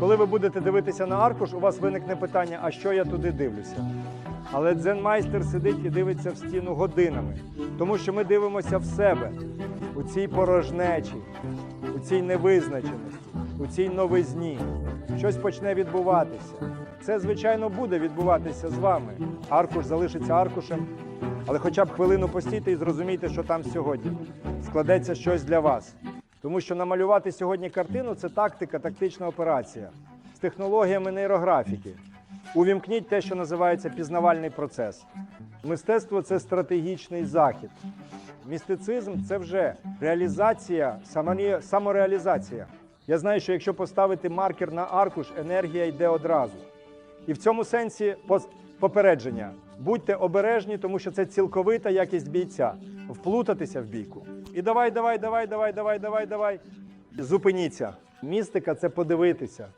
Коли ви будете дивитися на аркуш, у вас виникне питання, а що я туди дивлюся? Але дзен-майстер сидить і дивиться в стіну годинами, тому що ми дивимося в себе у цій порожнечі, у цій невизначеності, у цій новизні. Щось почне відбуватися. Це, звичайно, буде відбуватися з вами. Аркуш залишиться аркушем, але хоча б хвилину постійте і зрозумійте, що там сьогодні складеться щось для вас. Тому що намалювати сьогодні картину це тактика, тактична операція з технологіями нейрографіки. Увімкніть те, що називається пізнавальний процес. Мистецтво це стратегічний захід. Містицизм це вже реалізація, самореалізація. Я знаю, що якщо поставити маркер на аркуш, енергія йде одразу. І в цьому сенсі попередження. Будьте обережні, тому що це цілковита якість бійця. Вплутатися в бійку. І давай, давай, давай, давай, давай, давай, давай. Зупиніться. Містика це подивитися.